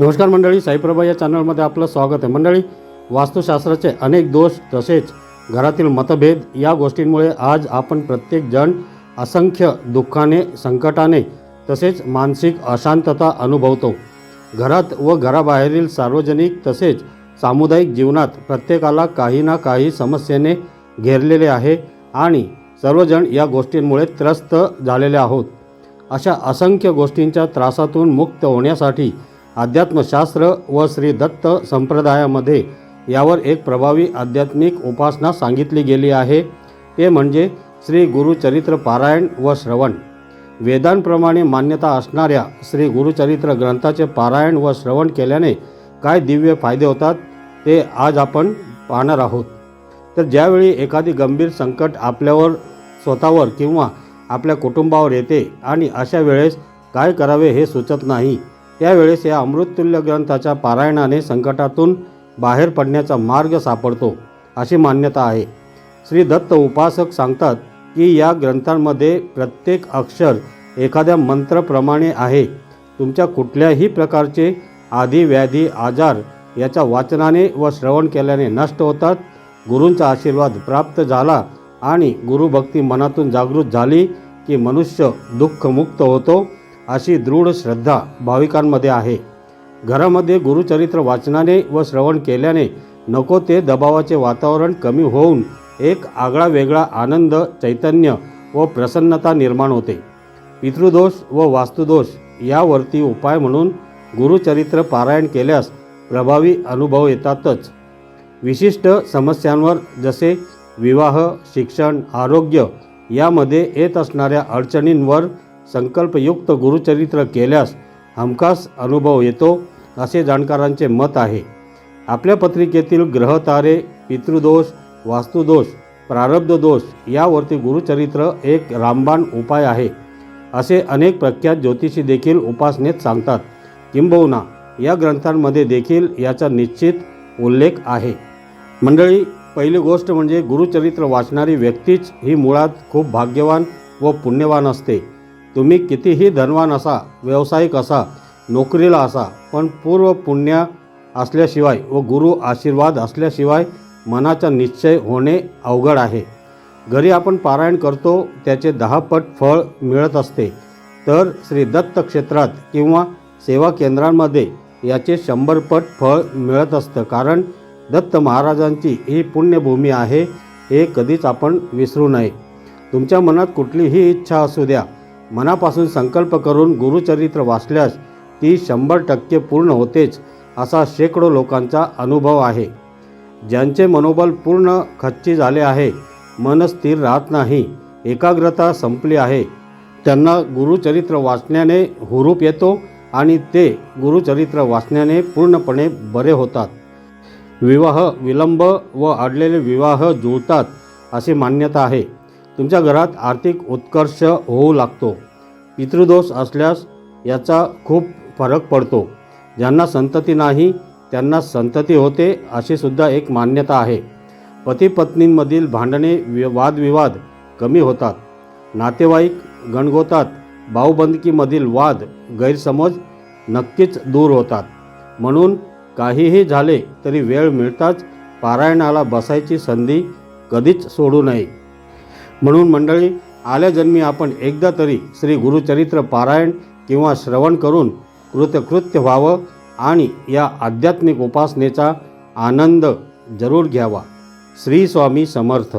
नमस्कार मंडळी साईप्रभा या चॅनलमध्ये आपलं स्वागत आहे. मंडळी वास्तुशास्त्राचे अनेक दोष तसेच घरातील मतभेद या गोष्टींमुळे आज आपण प्रत्येक जण असंख्य दुःखाने संकटाने तसेच मानसिक अशांतता अनुभवतो. घरात व घराबाहेरील सार्वजनिक तसेच सामुदायिक जीवनात प्रत्येकाला काही ना काही समस्येने घेरलेले आहे आणि सर्वजण या गोष्टींमुळे त्रस्त झालेले आहोत. अशा असंख्य गोष्टींच्या त्रासातून मुक्त होण्यासाठी अध्यात्मशास्त्र व श्री दत्त संप्रदायामध्ये यावर एक प्रभावी आध्यात्मिक उपासना सांगितली गेली आहे. ते म्हणजे श्री गुरुचरित्र पारायण व श्रवण. वेदांप्रमाणे मान्यता असणाऱ्या श्री गुरुचरित्र ग्रंथाचे पारायण व श्रवण केल्याने काय दिव्य फायदे होतात ते आज आपण पाहणार आहोत. तर ज्यावेळी एखादी गंभीर संकट आपल्यावर स्वतःवर किंवा आपल्या कुटुंबावर येते आणि अशा वेळेस काय करावे हे सुचत नाही यावेळेस या अमृततुल्य ग्रंथाच्या पारायणाने संकटातून बाहेर पडण्याचा मार्ग सापडतो अशी मान्यता आहे. श्री दत्त उपासक सांगतात की या ग्रंथांमध्ये प्रत्येक अक्षर एखाद्या मंत्रप्रमाणे आहे. तुमच्या कुठल्याही प्रकारचे आधी व्याधी आजार याच्या वाचनाने व श्रवण केल्याने नष्ट होतात. गुरूंचा आशीर्वाद प्राप्त झाला आणि गुरुभक्ती मनातून जागृत झाली की मनुष्य दुःखमुक्त होतो. अशी दृढ श्रद्धा भाविकांमध्ये आहे. घरामध्ये गुरुचरित्र वाचनाने व श्रवण केल्याने नको ते दबावाचे वातावरण कमी होऊन एक आगळा वेगळा आनंद चैतन्य व प्रसन्नता निर्माण होते. पितृदोष व वास्तुदोष यावरती उपाय म्हणून गुरुचरित्र पारायण केल्यास प्रभावी अनुभव येतातच. विशिष्ट समस्यांवर जसे विवाह शिक्षण आरोग्य यामध्ये येत असणाऱ्या अडचणींवर संकल्पयुक्त गुरुचरित्र केल्यास हमखास अनुभव येतो असे जाणकारांचे मत आहे. आपल्या पत्रिकेतील ग्रहतारे पितृदोष वास्तुदोष प्रारब्ध दोष यावरती गुरुचरित्र एक रामबाण उपाय आहे असे अनेक प्रख्यात ज्योतिषी देखील उपासनेत सांगतात. किंबहुना या ग्रंथांमध्ये देखील याचा निश्चित उल्लेख आहे. मंडळी पहिली गोष्ट म्हणजे गुरुचरित्र वाचणारी व्यक्तीच ही मुळात खूप भाग्यवान व पुण्यवान असते. तुम्ही कितीही धनवान असा व्यावसायिक असा नोकरीला असा पण पूर्व पुण्य असल्याशिवाय व गुरु आशीर्वाद असल्याशिवाय मनाचा निश्चय होणे अवघड आहे. घरी आपण पारायण करतो त्याचे दहा पट फळ मिळत असते. तर श्री दत्त क्षेत्रात किंवा सेवा केंद्रांमध्ये याचे शंभर पट फळ मिळत असतं. कारण दत्त महाराजांची ही पुण्यभूमी आहे हे कधीच आपण विसरू नये. तुमच्या मनात कुठलीही इच्छा असू द्या. मनापासून संकल्प करून गुरुचरित्र वाचल्यास ती शंभर टक्के पूर्ण होतेच असा शेकडो लोकांचा अनुभव आहे. ज्यांचे मनोबल पूर्ण खच्ची झाले आहे मन स्थिर राहत नाही एकाग्रता संपली आहे. त्यांना गुरुचरित्र वाचण्याने हुरूप येतो आणि ते गुरुचरित्र वाचण्याने पूर्णपणे बरे होतात. विवाह विलंब व अडलेले विवाह जुळतात अशी मान्यता आहे. तुमच्या घरात आर्थिक उत्कर्ष होऊ लागतो. पितृदोष असल्यास याचा खूप फरक पडतो. ज्यांना संतती नाही त्यांना संतती होते अशी सुद्धा एक मान्यता आहे. पती पत्नींमधील भांडणे वि वादविवाद कमी होतात. नातेवाईक गणगोतात. भाऊबंदकीमधील वाद गैरसमज नक्कीच दूर होतात. म्हणून काहीही झाले तरी वेळ मिळताच पारायणाला बसायची संधी कधीच सोडू नये. म्हणून मंडळी आल्या जन्मी आपण एकदा तरी श्री गुरुचरित्र पारायण किंवा श्रवण करून कृतकृत्य व्हावं आणि या आध्यात्मिक उपासनेचा आनंद जरूर घ्यावा. श्री स्वामी समर्थ.